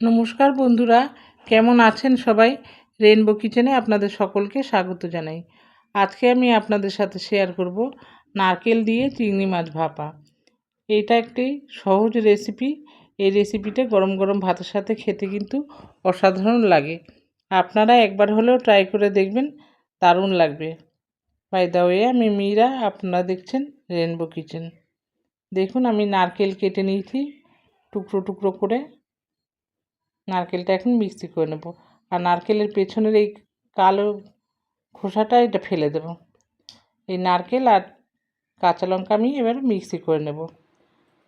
নমস্কার বন্ধুরা, কেমন আছেন সবাই? রেনবো কিচেনে আপনাদের সকলকে স্বাগত জানাই। আজকে আমি আপনাদের সাথে শেয়ার করব নারকেল দিয়ে চিংড়ি মাছ ভাপা। এটা একটি সহজ রেসিপি এই রেসিপিটা গরম গরম ভাতের সাথে খেতে কিন্তু অসাধারণ লাগে। আপনারা একবার হলেও ট্রাই করে দেখবেন, দারুণ লাগবে। বাই দা ওয়ে আমি মীরা, আপনারা দেখছেন রেনবো কিচেন দেখুন, আমি নারকেল কেটে নিয়েছি, টুকরো টুকরো করে। নারকেলটা এখন মিক্সি করে নেব। আর নারকেলের পেছনের এই কালো খোসাটা এটা ফেলে দেব। এই নারকেল আর কাঁচা লঙ্কা আমি এবার মিক্সি করে নেব।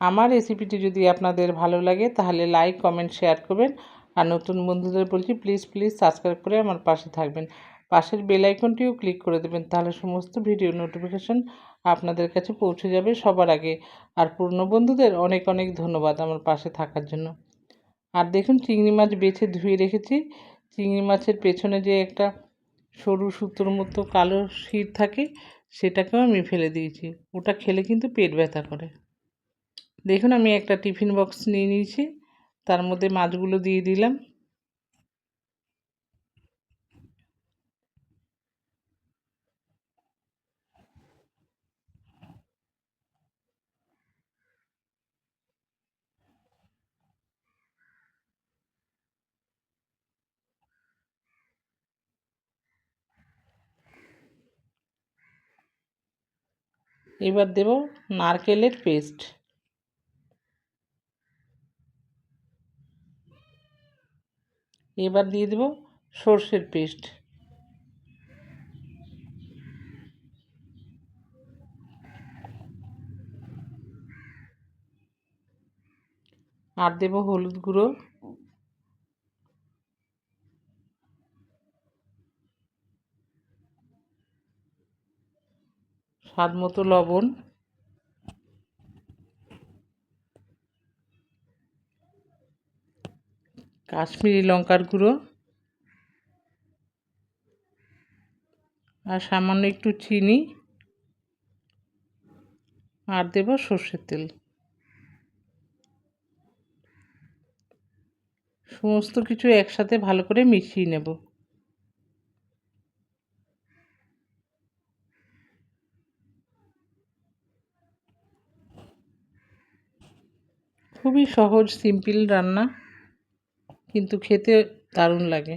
আমার রেসিপিটি যদি আপনাদের ভালো লাগে তাহলে লাইক, কমেন্ট, শেয়ার করবেন। আর নতুন বন্ধুদের বলছি, প্লিজ প্লিজ সাবস্ক্রাইব করে আমার পাশে থাকবেন। পাশের বেল আইকনটিও ক্লিক করে দেবেন তাহলে সমস্ত ভিডিও নোটিফিকেশন আপনাদের কাছে পৌঁছে যাবে সবার আগে। আর পুরনো বন্ধুদের অনেক অনেক ধন্যবাদ আমার পাশে থাকার জন্য। আর দেখুন চিংড়ি মাছ বেছে ধুয়ে রেখেছি। চিংড়ি মাছের পেছনে যে একটা সরু সুতোর মতো কালো শির থাকে, সেটাকেও আমি ফেলে দিয়েছি। ওটা খেলে কিন্তু পেট ব্যথা করে। দেখুন আমি একটা টিফিন বক্স নিয়ে নিয়েছি। তার মধ্যে মাছগুলো দিয়ে দিলাম। এবার দেব নারকেলের পেস্ট। এবার দিয়ে দেব সর্ষের পেস্ট। আর দেব হলুদ গুঁড়ো। স্বাদ মতো লবণ। কাশ্মীরি লঙ্কার গুঁড়ো। আর সামান্য একটু চিনি। আর দেব সর্ষের তেল। সমস্ত কিছু একসাথে ভালো করে মিশিয়ে নেব। খুবই সহজ সিম্পল রান্না, কিন্তু খেতে দারুণ লাগে।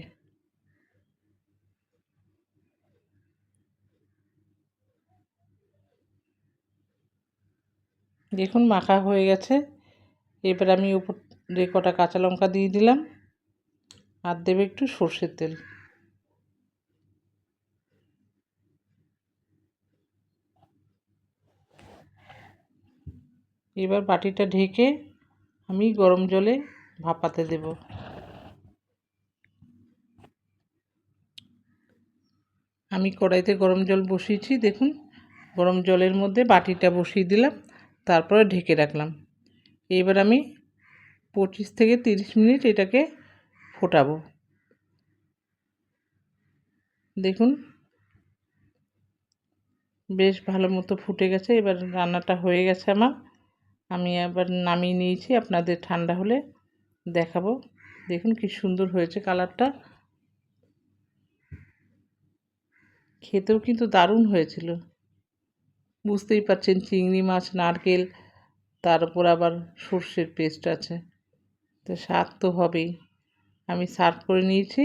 দেখুন, মাখা হয়ে গেছে। এবার আমি উপর দিয়ে কটা কাঁচা লঙ্কা দিয়ে দিলাম, আর দেবে একটু সর্ষের তেল। এবার বাটিটা ঢেকে আমি গরম জলে ভাপাতে দেব। আমি কড়াইতে গরম জল বসিয়েছি, দেখুন। গরম জলের মধ্যে বাটিটা বসিয়ে দিলাম, তারপরে ঢেকে রাখলাম। এবার আমি পঁচিশ থেকে তিরিশ মিনিট এটাকে ফোটাবো। দেখুন, বেশ ভালো মতো ফুটে গেছে, এবার রান্নাটা হয়ে গেছে আমার। আমি আবার নামিয়ে নিয়েছি, আপনাদের ঠান্ডা হলে দেখাবো। দেখুন কি সুন্দর হয়েছে কালারটা। খেতেও কিন্তু দারুণ হয়েছিল। বুঝতেই পারছেন, চিংড়ি মাছ, নারকেল, তার উপর আবার সর্ষের পেস্ট আছে। তো স্বাদ তো হবেই। আমি সার্ভ করে নিয়েছি।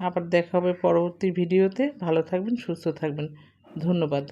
আবার দেখা হবে পরবর্তী ভিডিওতে। ভালো থাকবেন, সুস্থ থাকবেন। ধন্যবাদ।